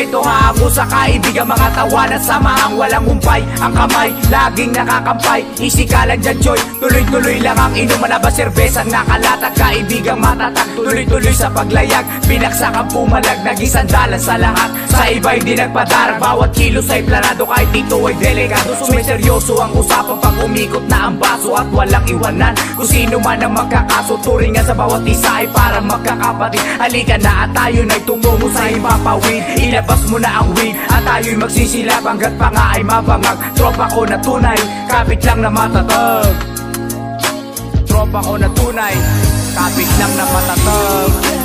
Kwento ako sa kaibigan Mga tawanan samahang walang humpay. Ang kamay laging nakakampay. Isikalan dyan Joy. Tuloy-tuloy lang ang inuman na ba serbesa? Nakalatag kaibigang matatag. Tuloy-tuloy sa paglayag. Binaksak ang pumalag Naging sandalan sa lahat. Sa iba'y di nagpadarag. Bawat kilos ay planado. Kahit ito ay delikado Sumiseryoso ang usapan Pag umikot na ang baso At walang iwanan. Kung sino man ang magkakaso Turingan sa bawat isa ay parang magkakapatid. Halika na at tayo na'y tumungo sa impapawid Ilabas mo na ang wig At tayo'y magsisilap Hanggat pa nga ay mabangag Tropa ko na tunay. Kapit lang na matatag. Tropa ko na tunay. Kapit lang na matatag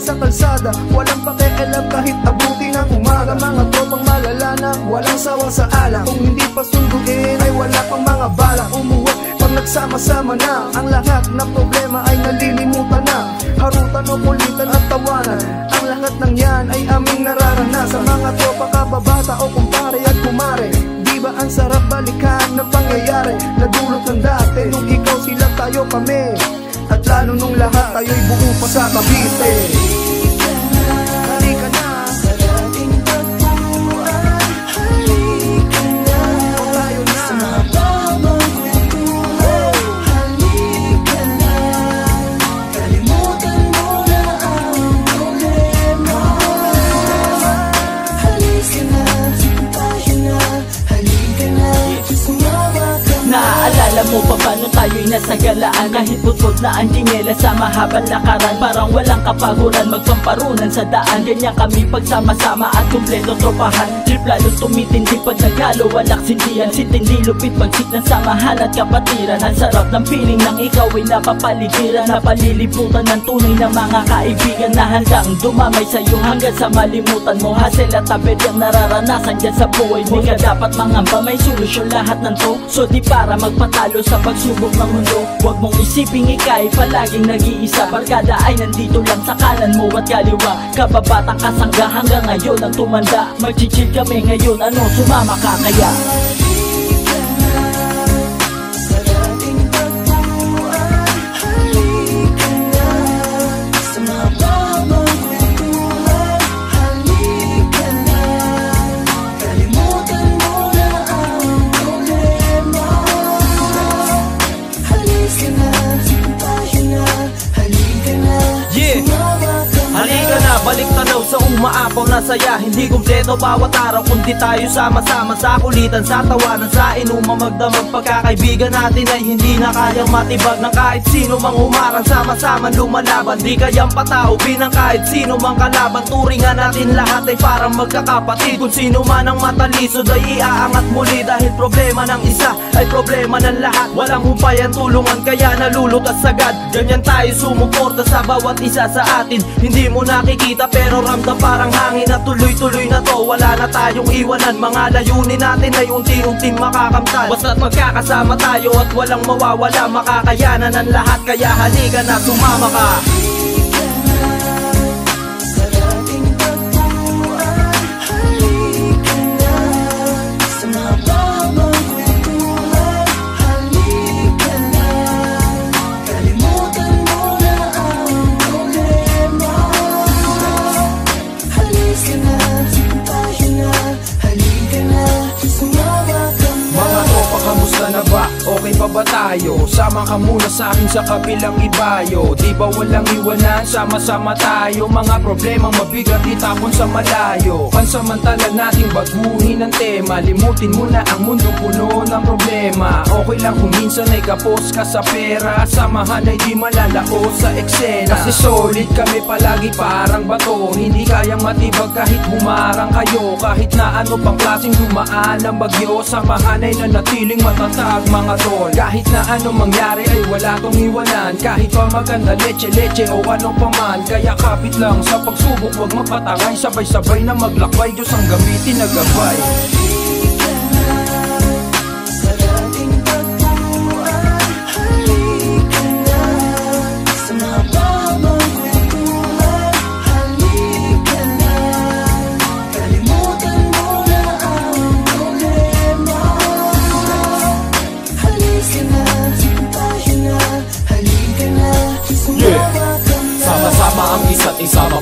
sa kalsada. Walang pakialam kahit abuti ng umaga. Mga tropang malala na Walang sawa sa ala Kung hindi pa sunduin ay wala pang mga bala. Umuwi pag nagsama-sama na Ang lahat ng problema ay nalilimutan na. Harutan o kulitan at tawanan Ang lahat ng yan ay aming nararanasan. Mga tropa kababata o kumpare at kumare Di ba ang sarap balikan ng pangyayari? Nadulot ng dati Nung ikaw sila tayo kami At lalo nung lahat tayo'y buo pa sa Cavite mo pa paano tayo'y nasa galaan? Kahit putpot na ang tingela sa mahabang lakaran Parang walang kapaguran magpamparunan sa daan. Ganyan kami pagsama-sama at kumpleto tropahan Trip lalo tumitindi pag naghalo Walak sindihan, sitindi lupit Pagsik ng samahan at kapatiran. Ang sarap ng feeling ng ikaw ay napapaligiran. Napaliliputan ng tunay na mga kaibigan Na handang dumamay sa'yo. Hanggang sa malimutan mo Hassle at tabed yung nararanasan dyan sa buhay mo. Di ka dapat mangamba may solusyon lahat ng to. So di para magpatalo sa pagsubok ng mundo. Huwag mong isiping ikay palaging nag-iisa. Barkada ay nandito lang sa kanan mo at kaliwa. Kababatang kasangga hanggang ngayon ang tumanda. Magchichill kami ngayon. Ano sumama ka kaya? Halika na Sa dating tagpuan Halika na Sa mga babang kwentuhan Halika na Kalimutan mo na ang problema Halika na Tayo na Halika na Yeah. Sumama ka na Halika na, balik tanaw sa umaapaw na saya. Hindi kumpleto bawat araw kundi tayo sama-sama. Sa kulitan, sa tawanan, sa inuman magdamag. Pagkakaibigan natin ay hindi na kayang matibag Ng kahit sino mang humarang. Sama-sama lumalaban Di kayang pataubin ng kahit sino mang kalaban. Turingan natin lahat ay parang magkakapatid. Kung sino man ang matalisod ay iaangat muli. Dahil problema ng isa ay problema ng lahat. Walang humpayan tulungan kaya nalulutas sagad Ganyan tayo sumuporta sa bawat isa sa atin. Hindi mo nakikita pero ramdam parang hangin At tuloy-tuloy na to. Wala na tayong iwanan Mga layunin natin ay unti-unting makakamtan. Basta't magkakasama tayo at walang mawawala Makakayanan ang lahat. Kaya halika na sumama ka tayo? Sama ka muna sa akin sa kabilang ibayo. Di ba walang iwanan? Sama-sama tayo. Mga problemang mabigat itapon sa malayo. Pansamantala nating baguhin ang tema. Limutin mo na ang mundo puno ng problema. Okay lang kung minsan ay kapos ka sa pera. Samahan ay di malalaos sa eksena. Kasi solid kami palagi parang bato. Hindi kayang matibag kahit humarang kayo. Kahit na ano pang klaseng dumaan ang bagyo Samahan ay nanatiling matatag mga tol. Kahit na anong mangyari ay wala tong iwanan. Kahit pa maganda leche-leche o anong paman Kaya kapit lang sa pagsubok Huwag magpatangay Sabay-sabay na maglakbay Diyos ang gamitin na gabay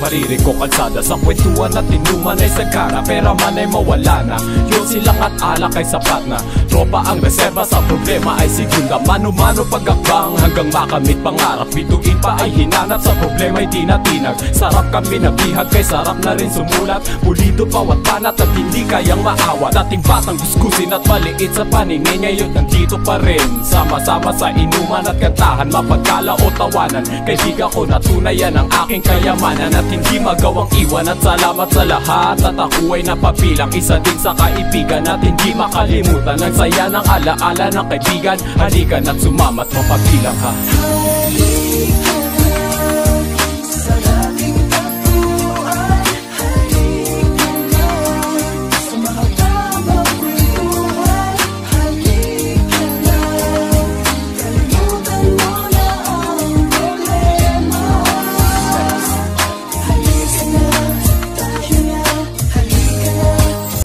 isa Mamarinig ko kalsada Sa kwentuhan at inuman ay sagana. Pera man ay mawala na. Yun silang at alak ay sapat na. Tropa ang reserva sa problema ay sigunda Mano-mano pagkakbang hanggang makamit pangarap. Bituin pa ay hinanap sa problema ay di natinag Sarap kami nabihag kay sarap na rin sumulat. Pulido bawat panat at hindi kayang maawat. Dating batang gusgusin at maliit sa paningin. Ngayon nandito pa rin. Sama-sama sa inuman at kantahan. Mapagkala o tawanan Kaibigan ko na tunay yan ang aking kayamanan. At hindi magawang iwan at salamat sa lahat. At ako ay napabilang isa din sa kaibigan At hindi makalimutan ang saya ng alaala ng kaibigan. Halika na't sumamat mapabilang ka. Halika